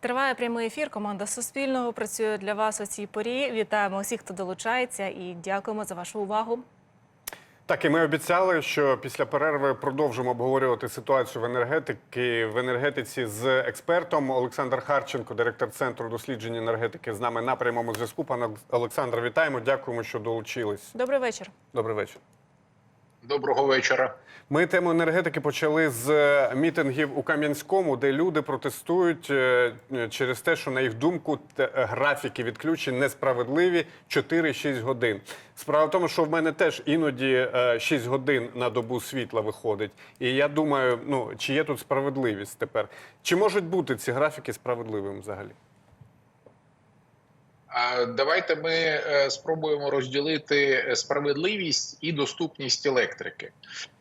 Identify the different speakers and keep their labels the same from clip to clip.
Speaker 1: Триває прямий ефір. Команда Суспільного працює для вас у цій порі. Вітаємо усіх, хто долучається, і дякуємо за вашу увагу.
Speaker 2: Так, і ми обіцяли, що після перерви продовжимо обговорювати ситуацію в енергетики в енергетиці з експертом. Олександр Харченко, директор центру досліджень енергетики, з нами на прямому зв'язку. Пане Олександр, вітаємо. Дякуємо, що долучились.
Speaker 1: Добрий вечір.
Speaker 2: Добрий вечір.
Speaker 3: Доброго вечора.
Speaker 2: Ми тему енергетики почали з е, мітингів у Кам'янському, де люди протестують е, через те, що на їх думку е, графіки відключень несправедливі 4-6 годин. Справа в тому, що в мене теж іноді е, 6 годин на добу світла виходить. І я думаю, ну чи є тут справедливість тепер? Чи можуть бути ці графіки справедливими взагалі?
Speaker 3: Давайте ми е, спробуємо розділити е, справедливість і доступність електрики.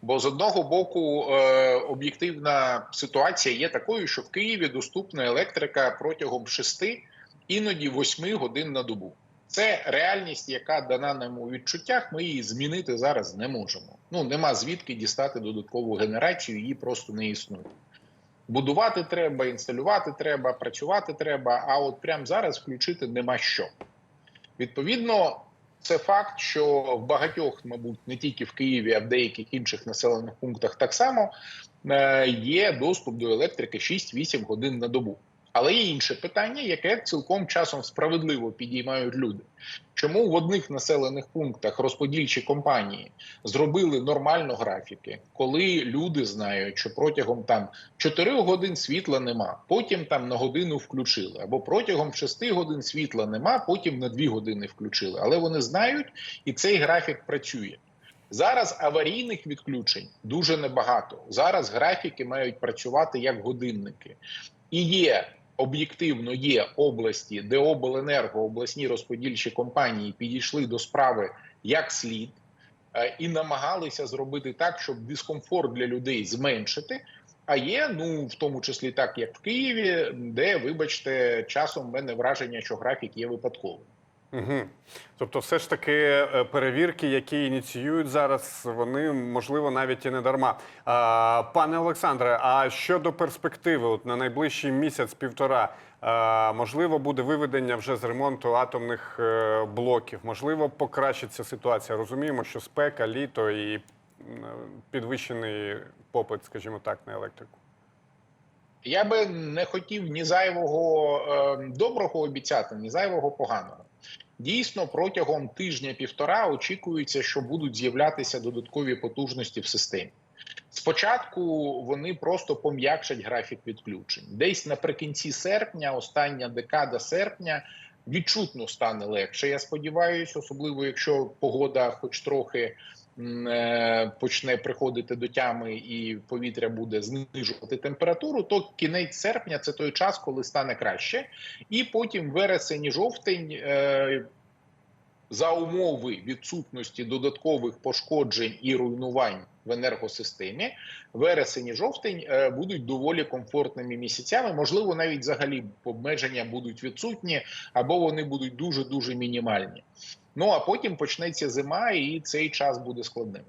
Speaker 3: Бо з одного боку, е, об'єктивна ситуація є такою, що в Києві доступна електрика протягом 6, іноді 8 годин на добу. Це реальність, яка дана нам у відчуттях. Ми її змінити зараз не можемо. Ну нема звідки дістати додаткову генерацію, її просто не існує. Будувати треба, інсталювати треба, працювати треба. А от прямо зараз включити нема що. Відповідно, це факт, що в багатьох, мабуть, не тільки в Києві, а в деяких інших населених пунктах так само е, є доступ до електрики 6-8 годин на добу. Але є інше питання, яке цілком часом справедливо підіймають люди. Чому в одних населених пунктах розподільчі компанії зробили нормально графіки, коли люди знають, що протягом там 4 годин світла нема, потім там на годину включили, або протягом 6 годин світла нема, потім на 2 години включили. Але вони знають, і цей графік працює. Зараз аварійних відключень дуже небагато. Зараз графіки мають працювати як годинники. І є об'єктивно є області, де обленерго, обласні розподільчі компанії підійшли до справи як слід е, і намагалися зробити так, щоб дискомфорт для людей зменшити. А є, ну в тому числі так, як в Києві, де, вибачте, часом в мене враження, що графік є випадковим.
Speaker 2: Угу. Тобто, все ж таки е, перевірки, які ініціюють зараз, вони можливо навіть і не дарма. А, пане Олександре, а щодо перспективи, от на найближчий місяць-півтора, а, можливо, буде виведення вже з ремонту атомних е, блоків, можливо, покращиться ситуація. Розуміємо, що спека, літо і підвищений попит, скажімо так, на електрику.
Speaker 3: Я би не хотів ні зайвого е, доброго обіцяти, ні зайвого поганого. Дійсно, протягом тижня-півтора очікується, що будуть з'являтися додаткові потужності в системі. Спочатку вони просто пом'якшать графік відключень. Десь наприкінці серпня, остання декада серпня, відчутно стане легше. Я сподіваюся, особливо якщо погода, хоч трохи почне приходити до тями і повітря буде знижувати температуру, то кінець серпня це той час, коли стане краще, і потім вересень і жовтень. е, За умови відсутності додаткових пошкоджень і руйнувань в енергосистемі, вересень і жовтень е, будуть доволі комфортними місяцями. Можливо, навіть взагалі обмеження будуть відсутні, або вони будуть дуже дуже мінімальні. Ну а потім почнеться зима, і цей час буде складним.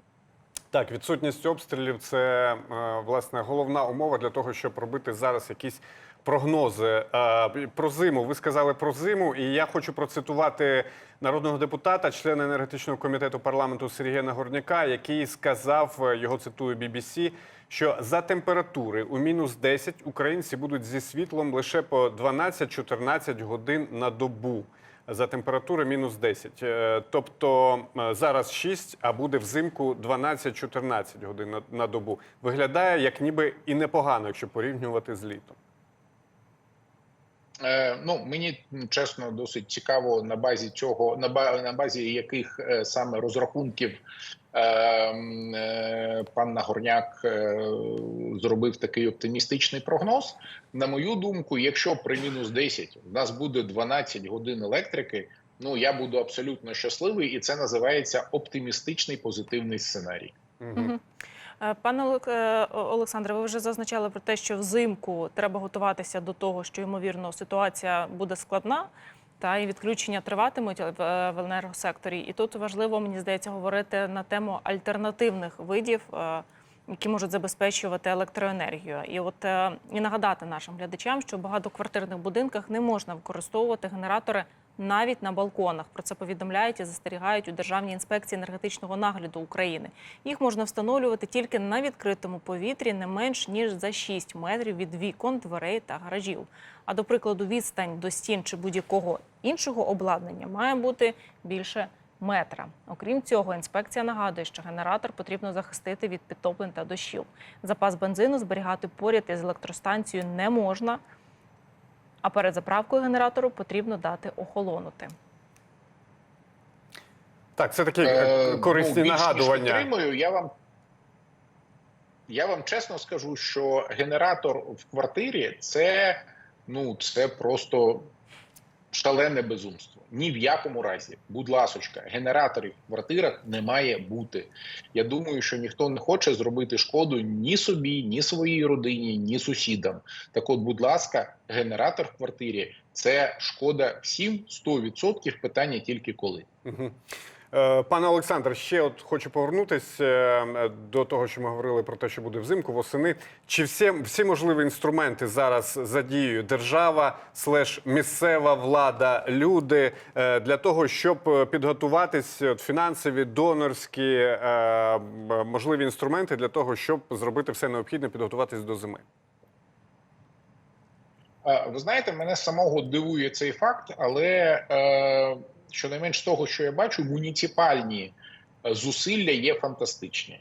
Speaker 2: Так, відсутність обстрілів це е, власне головна умова для того, щоб робити зараз якісь прогнози. Е, Про зиму ви сказали про зиму, і я хочу процитувати народного депутата, члена енергетичного комітету парламенту Сергія Нагорняка, який сказав, е, його цитую BBC, що за температури у мінус 10 українці будуть зі світлом лише по 12-14 годин на добу. За температури мінус 10. Е, Тобто зараз 6, а буде взимку 12-14 годин на добу. Виглядає як ніби і непогано, якщо порівнювати з літом.
Speaker 3: Е, ну мені чесно досить цікаво на базі цього, на ба- на базі яких е, саме розрахунків е, е, пан Нагорняк е, зробив такий оптимістичний прогноз. На мою думку, якщо при мінус 10 в нас буде 12 годин електрики. Ну я буду абсолютно щасливий, і це називається оптимістичний позитивний сценарій.
Speaker 2: Угу.
Speaker 1: Е, Пане е, Олександре, ви вже зазначали про те, що взимку треба готуватися до того, що ймовірно ситуація буде складна, та і відключення триватимуть в, е, енергосекторі. І тут важливо, мені здається, говорити на тему альтернативних видів які можуть забезпечувати електроенергію. І от і нагадати нашим глядачам, що в багатоквартирних будинках не можна використовувати генератори навіть на балконах. Про це повідомляють і застерігають у Державній інспекції енергетичного нагляду України. Їх можна встановлювати тільки на відкритому повітрі не менш ніж за 6 метрів від вікон, дверей та гаражів. А до прикладу, відстань до стін чи будь-якого іншого обладнання має бути більше метра. Окрім цього, інспекція нагадує, що генератор потрібно захистити від підтоплень та дощів. Запас бензину зберігати поряд із електростанцією не можна. А перед заправкою генератору потрібно дати охолонути.
Speaker 2: Так, це такі
Speaker 3: Е,
Speaker 2: е, корисні
Speaker 3: ну,
Speaker 2: нагадування.
Speaker 3: Підтримую. Я вам, я вам чесно скажу, що генератор в квартирі це, ну, це просто шалене безумство. Ні в якому разі, будь ласочка, генераторів в квартирах не має бути. Я думаю, що ніхто не хоче зробити шкоду ні собі, ні своїй родині, ні сусідам. Так от, будь ласка, генератор в квартирі це шкода всім 100%, питання тільки коли.
Speaker 2: Е, Пане Олександр, ще от хочу повернутися е, до того, що ми говорили про те, що буде взимку, восени. Чи всі, всі можливі інструменти зараз задіює держава, слеш місцева влада, люди е, для того, щоб підготуватись от, фінансові, донорські можливі інструменти для того, щоб зробити все необхідне, підготуватись до зими?
Speaker 3: Ви знаєте, мене самого дивує цей факт, але щонайменш того, що я бачу, муніципальні е, зусилля є фантастичні.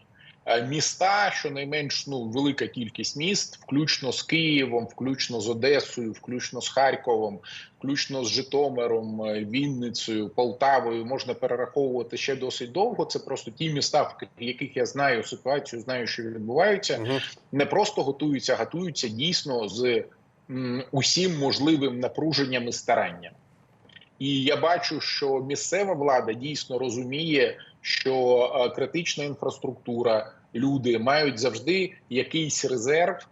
Speaker 3: Е, Міста, щонайменш ну, велика кількість міст, включно з Києвом, включно з Одесою, включно з Харковом, включно з Житомиром, е, Вінницею, Полтавою, можна перераховувати ще досить довго. Це просто ті міста, в яких я знаю ситуацію, знаю, що відбуваються
Speaker 2: Мгм.
Speaker 3: не просто готуються, а готуються дійсно з м, усім можливим напруженням і старанням. І я бачу, що місцева влада дійсно розуміє, що е, критична інфраструктура, люди мають завжди якийсь резерв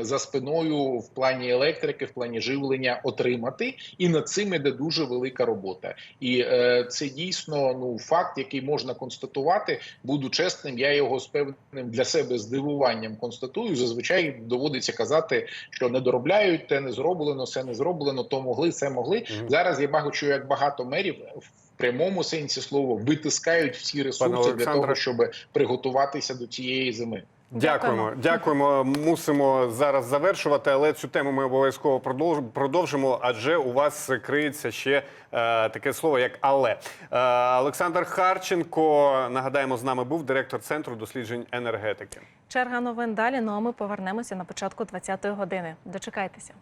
Speaker 3: за спиною в плані електрики, в плані живлення отримати, і над цим іде дуже велика робота. І е, це дійсно ну факт, який можна констатувати. Буду чесним, я його з певним для себе здивуванням констатую. Зазвичай доводиться казати, що не доробляють, те не зроблено, все не зроблено, то могли, це могли. Зараз я бачу, як багато мерів в прямому сенсі слова витискають всі ресурси для того, щоб приготуватися до цієї зими.
Speaker 2: Дякуємо. Дякуємо. Мусимо зараз завершувати, але цю тему ми обов'язково продовж- продовжимо, адже у вас криється ще е, таке слово, як але. Е, Олександр Харченко, нагадаємо, з нами був директор центру досліджень енергетики.
Speaker 1: Черга новин далі. Ну а ми повернемося на початку 20-ї години. Дочекайтеся.